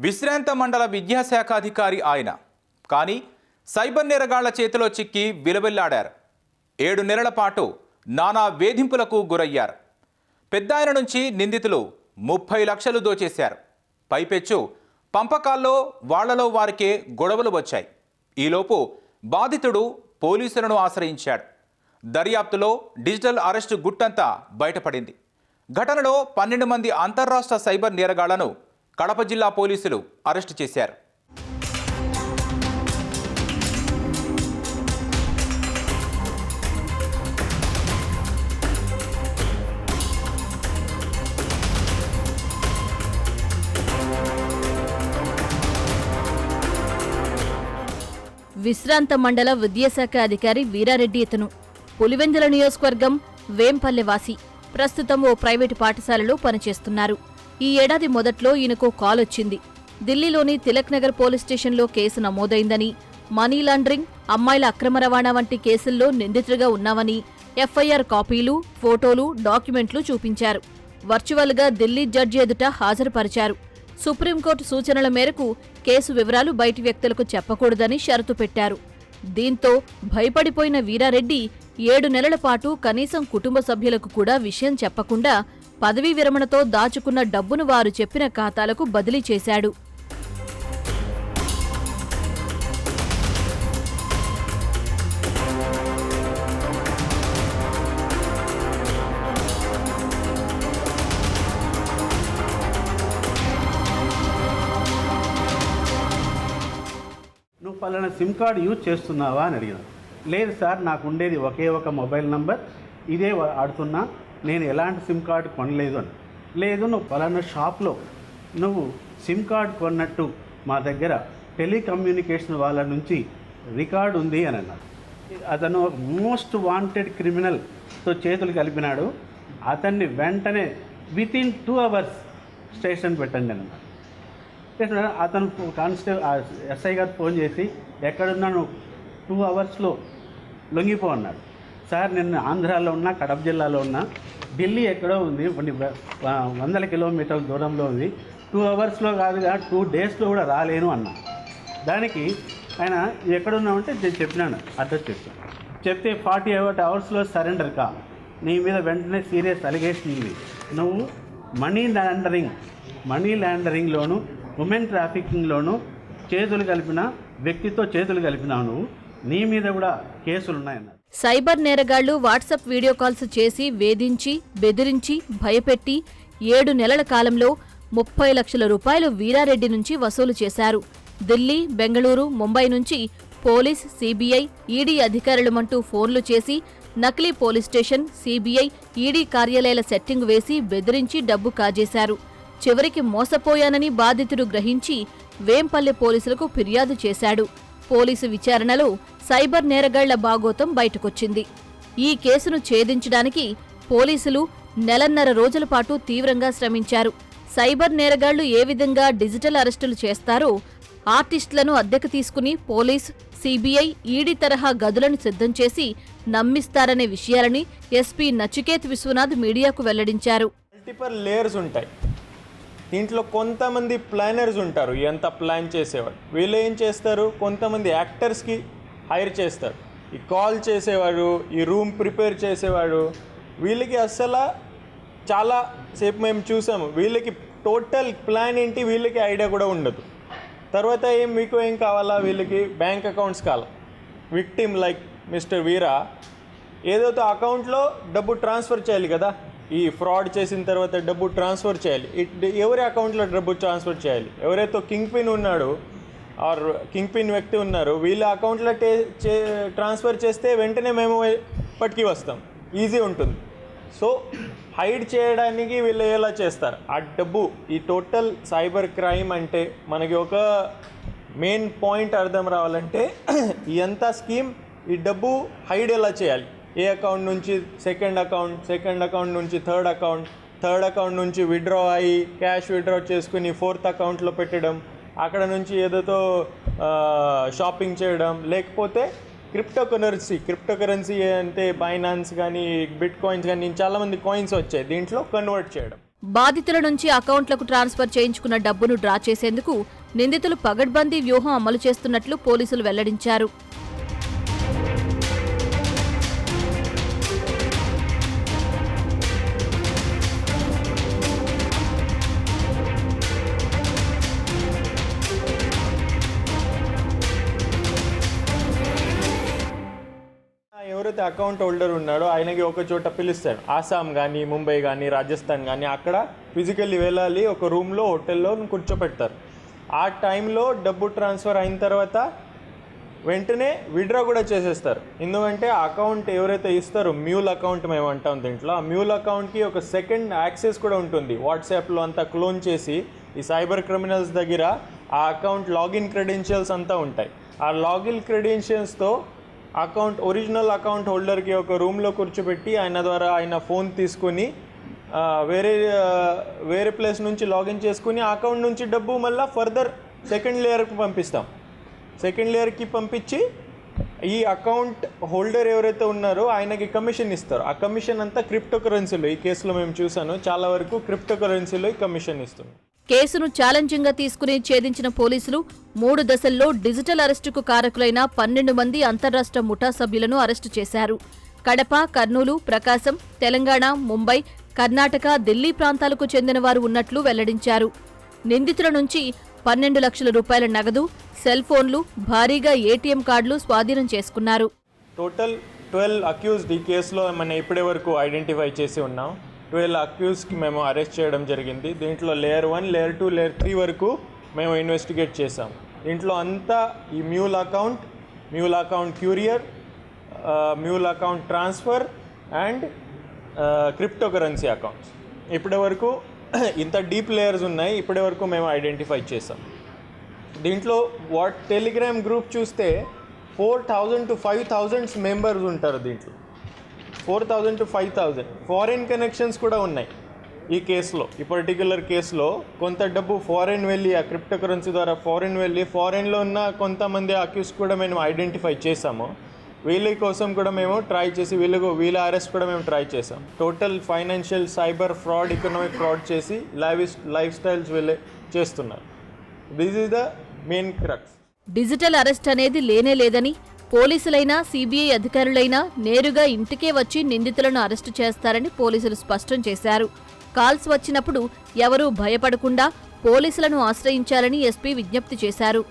విశ్రాంత మండల విద్యాశాఖాధికారి ఆయన. కానీ సైబర్ నేరగాళ్ళ చేతిలో చిక్కి విలవిల్లాడారు. ఏడు నెలల పాటు నానా వేధింపులకు గురయ్యారు. పెద్దాయన నుంచి నిందితులు ముప్పై లక్షలు దోచేశారు. పైపెచ్చు పంపకాల్లో వాళ్ళలో వారికే గొడవలు వచ్చాయి. ఈలోపు బాధితుడు పోలీసులను ఆశ్రయించాడు. దర్యాప్తులో డిజిటల్ అరెస్టు గుట్టంతా బయటపడింది. ఘటనలో పన్నెండు మంది అంతర్రాష్ట్ర సైబర్ నేరగాళ్ళను కడప జిల్లా పోలీసులు అరెస్టు చేశారు. విశ్రాంత మండల విద్యాశాఖ అధికారి వీరారెడ్డి ఇతను. పులివెందుల నియోజకవర్గం వేంపల్లె వాసి. ప్రస్తుతం ఓ ప్రైవేటు పాఠశాలలో పనిచేస్తున్నారు. ఈ ఏడాది మొదట్లో ఈయనకు కాల్ వచ్చింది. ఢిల్లీలోని తిలక్ నగర్ పోలీస్ స్టేషన్లో కేసు నమోదైందని మనీ లాండరింగ్ అమ్మాయిల అక్రమ రవాణా వంటి కేసుల్లో నిందితుడిగా ఉన్నావని ఎఫ్ఐఆర్ కాపీలు ఫోటోలు డాక్యుమెంట్లు చూపించారు. వర్చువల్గా ఢిల్లీ జడ్జి ఎదుట హాజరుపరిచారు. సుప్రీంకోర్టు సూచనల మేరకు కేసు వివరాలు బయటి వ్యక్తులకు చెప్పకూడదని షరతు పెట్టారు. దీంతో భయపడిపోయిన వీరారెడ్డి ఏడు నెలల పాటు కనీసం కుటుంబ సభ్యులకు కూడా విషయం చెప్పకుండా పదవీ విరమణతో దాచుకున్న డబ్బును వారు చెప్పిన ఖాతాలకు బదిలీ చేశాడు. నువ్వు పలానా సిమ్ కార్డు యూజ్ చేస్తున్నావా అని అడిగిన. లేదు సార్ నాకు ఉండేది ఒకే ఒక మొబైల్ నంబర్ ఇదే ఆడుతున్నా నేను ఎలాంటి సిమ్ కార్డు కొనలేదు అని. లేదు నువ్వు పలానా షాప్లో నువ్వు సిమ్ కార్డ్ కొన్నట్టు మా దగ్గర టెలికమ్యూనికేషన్ వాళ్ళ నుంచి రికార్డు ఉంది అని అన్నాడు. అతను మోస్ట్ వాంటెడ్ క్రిమినల్తో చేతులు కలిపినాడు. అతన్ని వెంటనే with in two hours station పెట్టండి అని స్టేషన్ అతను కానిస్టేబుల్ ఎస్ఐ గారు ఫోన్ చేసి ఎక్కడున్నాను టూ అవర్స్లో లొంగిపో అన్నాడు. సార్ నేను ఆంధ్రాలో ఉన్నా కడప జిల్లాలో ఉన్నా ఢిల్లీ ఎక్కడో ఉంది కొన్ని వందల కిలోమీటర్ల దూరంలో ఉంది. టూ అవర్స్లో కాదుగా టూ డేస్లో కూడా రాలేను అన్నా. దానికి ఆయన ఎక్కడున్నామంటే నేను చెప్పినాను అడ్రస్ చెప్పాను చెప్తే ఫార్టీ ఎయిట్ అవర్స్లో సరెండర్ కా? నీ మీద వెంటనే సీరియస్ అలిగేషన్ ఉంది. నువ్వు మనీ లాండరింగ్ మనీ లాండరింగ్లోను ఉమెన్ ట్రాఫికింగ్లోను చేతులు కలిపిన వ్యక్తితో చేతులు కలిపినావు నువ్వు నీ మీద కూడా కేసులు ఉన్నాయన్నారు సైబర్ నేరగాళ్ళు వాట్సాప్ వీడియో కాల్స్ చేసి వేధించి బెదిరించి భయపెట్టి ఏడు నెలల కాలంలో ముప్పై లక్షల రూపాయలు వీరారెడ్డి నుంచి వసూలు చేశారు. ఢిల్లీ బెంగళూరు ముంబై నుంచి పోలీస్ సీబీఐ ఈడీ అధికారులమంటూ ఫోన్లు చేసి నకిలీ పోలీస్ స్టేషన్ సీబీఐ ఈడీ కార్యాలయాల సెట్టింగ్ వేసి బెదిరించి డబ్బు కాజేశారు. చివరికి మోసపోయానని బాధితుడు గ్రహించి వేంపల్లె పోలీసులకు ఫిర్యాదు చేశాడు. పోలీసు విచారణలో సైబర్ నేరగాళ్ళ బాగోతం బయటకొచ్చింది. ఈ కేసును ఛేదించడానికి పోలీసులు నెలన్నర రోజుల పాటు తీవ్రంగా శ్రమించారు. సైబర్ నేరగాళ్ళు ఏ విధంగా డిజిటల్ అరెస్టులు చేస్తారో ఆర్టిస్టులను అద్దెకు తీసుకుని పోలీస్ సీబీఐ ఈడీ తరహా గదులను సిద్ధం చేసి నమ్మిస్తారనే విషయాలని ఎస్పీ నచికేత్ విశ్వనాథ్ మీడియాకు వెల్లడించారు. మల్టిపల్ లేయర్స్ ఉంటాయి. దీంట్లో కొంతమంది ప్లానర్స్ ఉంటారు. ఎంత ప్లాన్ చేసేవాడు వీళ్ళు ఏం చేస్తారు? కొంతమంది యాక్టర్స్కి హైర్ చేస్తారు. ఈ కాల్ చేసేవాడు ఈ రూమ్ ప్రిపేర్ చేసేవాడు వీళ్ళకి అస్సలు చాలా సేపు మేము చూసాము. వీళ్ళకి టోటల్ ప్లాన్ ఏంటి వీళ్ళకి ఐడియా కూడా ఉండదు. తర్వాత ఏం మీకు ఏం కావాలా వీళ్ళకి? బ్యాంక్ అకౌంట్స్ కావాలి? విక్టిమ్ లైక్ మిస్టర్ వీరా ఏదైతే అకౌంట్లో డబ్బు ట్రాన్స్ఫర్ చేయాలి కదా? ఈ ఫ్రాడ్ చేసిన తర్వాత డబ్బు ట్రాన్స్ఫర్ చేయాలి. ఇట్ ఎవరి అకౌంట్లో డబ్బు ట్రాన్స్ఫర్ చేయాలి? ఎవరైతే కింగ్ పిన్ ఉన్నాడో ఆర్ కింగ్ పిన్ వ్యక్తి ఉన్నారు. వీళ్ళ అకౌంట్లో టే చే ట్రాన్స్ఫర్ చేస్తే వెంటనే మేము పట్టుకి వస్తాం. ఈజీ ఉంటుంది. సో హైడ్ చేయడానికి వీళ్ళు ఎలా చేస్తారు? ఆ డబ్బు ఈ టోటల్ సైబర్ క్రైమ్ అంటే మనకి ఒక మెయిన్ పాయింట్ అర్థం రావాలంటే ఈ అంతా స్కీమ్ ఈ డబ్బు హైడ్ ఎలా చేయాలి? ఏ అకౌంట్ నుంచి? సెకండ్ అకౌంట్ సెకండ్ అకౌంట్ నుంచి థర్డ్ అకౌంట్ థర్డ్ అకౌంట్ నుంచి విత్డ్రా అయ్యి క్యాష్ విత్డ్రా చేసుకుని ఫోర్త్ అకౌంట్లో పెట్టడం అక్కడ నుంచి ఏదోతో షాపింగ్ చేయడం లేకపోతే క్రిప్టో కరెన్సీ క్రిప్టో కరెన్సీ అంటే బైనాన్స్ కానీ బిట్ కాయిన్స్ కానీ చాలామంది కాయిన్స్ వచ్చాయి దీంట్లో కన్వర్ట్ చేయడం. బాధితుల నుంచి అకౌంట్లకు ట్రాన్స్ఫర్ చేయించుకున్న డబ్బును డ్రా చేసేందుకు నిందితులు పగడ్బందీ వ్యూహం అమలు చేస్తున్నట్లు పోలీసులు వెల్లడించారు. ఎవరైతే అకౌంట్ హోల్డర్ ఉన్నాడో ఆయనకి ఒక చోట పిలుస్తాడు. ఆసాం కానీ ముంబై కానీ రాజస్థాన్ కానీ అక్కడ ఫిజికల్లీ వెళ్ళాలి ఒక రూమ్లో హోటల్లో కూర్చోపెడతారు. ఆ టైంలో డబ్బు ట్రాన్స్ఫర్ అయిన తర్వాత వెంటనే విడ్రా కూడా చేసేస్తారు. ఎందుకంటే ఆ అకౌంట్ ఎవరైతే ఇస్తారో మ్యూల్ అకౌంట్ మేము అంటాం దీంట్లో ఆ మ్యూల్ అకౌంట్కి ఒక సెకండ్ యాక్సెస్ కూడా ఉంటుంది. వాట్సాప్లో అంతా క్లోన్ చేసి ఈ సైబర్ క్రిమినల్స్ దగ్గర ఆ అకౌంట్ లాగిన్ క్రెడెన్షియల్స్ అంతా ఉంటాయి. ఆ లాగిన్ క్రెడెన్షియల్స్తో అకౌంట్ ఒరిజినల్ అకౌంట్ హోల్డర్కి ఒక రూమ్లో కూర్చోబెట్టి ఆయన ద్వారా ఆయన ఫోన్ తీసుకొని వేరే వేరే ప్లేస్ నుంచి లాగిన్ చేసుకుని ఆ అకౌంట్ నుంచి డబ్బు మళ్ళీ ఫర్దర్ సెకండ్ లేయర్కి పంపిస్తాం. సెకండ్ లేయర్కి పంపించి ఈ అకౌంట్ హోల్డర్ ఎవరైతే ఉన్నారో ఆయనకి కమిషన్ ఇస్తారు. ఆ కమిషన్ అంతా క్రిప్టో కరెన్సీలో ఈ కేసులో మేము చూసాను చాలా వరకు క్రిప్టో కరెన్సీలో ఈ కమిషన్ ఇస్తుంది. కేసును ఛాలెంజింగ్గా తీసుకుని ఛేదించిన పోలీసులు మూడు దశల్లో డిజిటల్ అరెస్టుకు కారకులైన పన్నెండు మంది అంతర్రాష్ట్ర ముఠా సభ్యులను అరెస్టు చేశారు. కడప కర్నూలు ప్రకాశం తెలంగాణ ముంబై కర్ణాటక ఢిల్లీ ప్రాంతాలకు చెందిన వారు ఉన్నట్లు వెల్లడించారు. నిందితుల నుంచి పన్నెండు లక్షల రూపాయల నగదు సెల్ ఫోన్లు భారీగా ఏటీఎం కార్డులు స్వాధీనం చేసుకున్నారు. టోటల్ ట్వెల్వ్ అక్యూజ్డ్ ఈ కేసులో మనం ఇప్పటి వరకు ఐడెంటిఫై చేసి ఉన్నాం. ట్వెల్వ్ అక్యూస్కి మేము అరెస్ట్ చేయడం జరిగింది. దీంట్లో layer one layer two layer three వరకు మేము ఇన్వెస్టిగేట్ చేసాం దీంట్లో అంతా ఈ mule account mule account courier mule account transfer and cryptocurrency accounts ఇప్పటి వరకు ఇంత డీప్ లేయర్స్ ఉన్నాయి. ఇప్పటి వరకు మేము ఐడెంటిఫై చేసాం దీంట్లో వాట్ టెలిగ్రామ్ గ్రూప్ చూస్తే four thousand to five thousands members ఉంటారు దీంట్లో. Four thousand to five thousand. Foreign connections కూడా ఉన్నాయి ఈ కేసులో. ఈ పర్టికులర్ కేసులో కొంత డబ్బు ఫారిన్ వెళ్ళి ఆ క్రిప్టో కరెన్సీ ద్వారా ఫారిన్ వెళ్ళి ఫారిన్లో ఉన్న కొంతమంది అక్యూస్ కూడా మేము ఐడెంటిఫై చేసాము వీళ్ళ కోసం కూడా మేము ట్రై చేసి వీళ్ళకు వీళ్ళ అరెస్ట్ కూడా మేము ట్రై చేసాం total financial cyber fraud economic fraud చేసి లైఫ్ లైఫ్ స్టైల్స్ వీళ్ళే చేస్తున్నారు. This is the main crux digital arrest అనేది లేనే లేదని పోలీసులైనా సీబీఐ అధికారులైనా నేరుగా ఇంటికే వచ్చి నిందితులను అరెస్టు చేస్తారని పోలీసులు స్పష్టం చేశారు. కాల్స్ వచ్చినప్పుడు ఎవరూ భయపడకుండా పోలీసులను ఆశ్రయించాలని ఎస్పీ విజ్ఞప్తి చేశారు.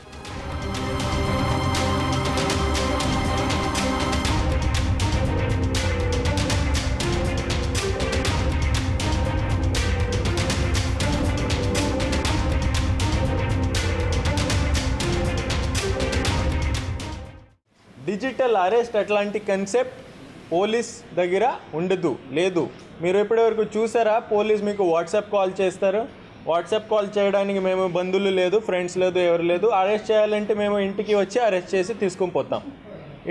డిజిటల్ అరెస్ట్ అట్లాంటి కన్సెప్ట్ పోలీస్ దగ్గర ఉండదు లేదు. మీరు ఇప్పటివరకు చూసారా? పోలీస్ మీకు వాట్సాప్ కాల్ చేస్తారు. వాట్సాప్ కాల్ చేయడానికి మేము బంధువులు లేదు ఫ్రెండ్స్ లేదు ఎవరు లేదు. అరెస్ట్ చేయాలంటే మేము ఇంటికి వచ్చి అరెస్ట్ చేసి తీసుకొని పోతాం.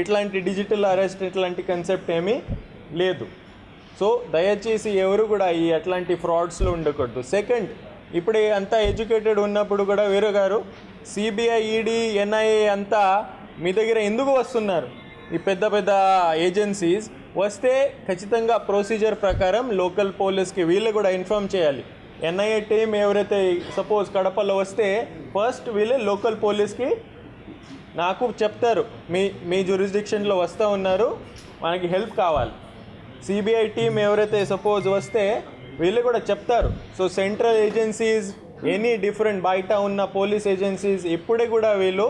ఇట్లాంటి డిజిటల్ అరెస్ట్ ఇట్లాంటి కన్సెప్ట్ ఏమీ లేదు. సో దయచేసి ఎవరు కూడా ఈ అట్లాంటి ఫ్రాడ్స్లో ఉండకూడదు. సెకండ్ ఇప్పుడు అంతా ఎడ్యుకేటెడ్ ఉన్నప్పుడు కూడా వీరు గారు సిబిఐ ఈడీ ఎన్ఐఏ అంతా మీ దగ్గర ఎందుకు వస్తున్నారు? ఈ పెద్ద పెద్ద ఏజెన్సీస్ వస్తే ఖచ్చితంగా ప్రొసీజర్ ప్రకారం లోకల్ పోలీస్కి వీళ్ళు కూడా ఇన్ఫామ్ చేయాలి. ఎన్ఐఏ టీం ఎవరైతే సపోజ్ కడపలో వస్తే ఫస్ట్ వీళ్ళు లోకల్ పోలీస్కి నాకు చెప్తారు. మీ మీ జ్యూరిస్డిక్షన్లో వస్తూ ఉన్నారు మనకి హెల్ప్ కావాలి. సిబిఐ టీం ఎవరైతే సపోజ్ వస్తే వీళ్ళు కూడా చెప్తారు. So central agencies any different బయట ఉన్న పోలీస్ ఏజెన్సీస్ ఇప్పుడే కూడా వీళ్ళు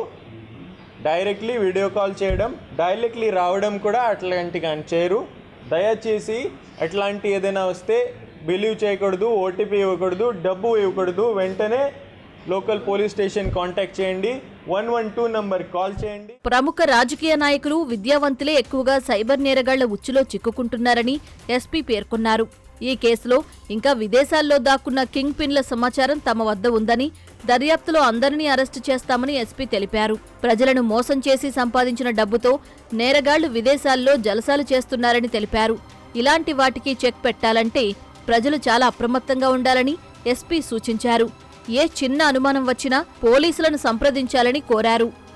డైరెక్ట్లీ వీడియో కాల్ చేయడం డైరెక్ట్లీ రావడం కూడా అట్లాంటి కానీ చేయరు. దయచేసి అట్లాంటి ఏదైనా వస్తే బిలీవ్ చేయకూడదు ఓటీపీ ఇవ్వకూడదు డబ్బు ఇవ్వకూడదు. వెంటనే లోకల్ పోలీస్ స్టేషన్ కాంటాక్ట్ చేయండి. One one two number call చేయండి. ప్రముఖ రాజకీయ నాయకులు విద్యావంతులే ఎక్కువగా సైబర్ నేరగాళ్ళ ఉచ్చులో చిక్కుకుంటున్నారని ఎస్పీ పేర్కొన్నారు. ఈ కేసులో ఇంకా విదేశాల్లో దాక్కున్న కింగ్ పిన్ల సమాచారం తమ వద్ద ఉందని దర్యాప్తులో అందరినీ అరెస్టు చేస్తామని ఎస్పీ తెలిపారు. ప్రజలను మోసం చేసి సంపాదించిన డబ్బుతో నేరగాళ్ళు విదేశాల్లో జలసాలు చేస్తున్నారని తెలిపారు. ఇలాంటి వాటికి చెక్ పెట్టాలంటే ప్రజలు చాలా అప్రమత్తంగా ఉండాలని ఎస్పీ సూచించారు. ఏ చిన్న అనుమానం వచ్చినా పోలీసులను సంప్రదించాలని కోరారు.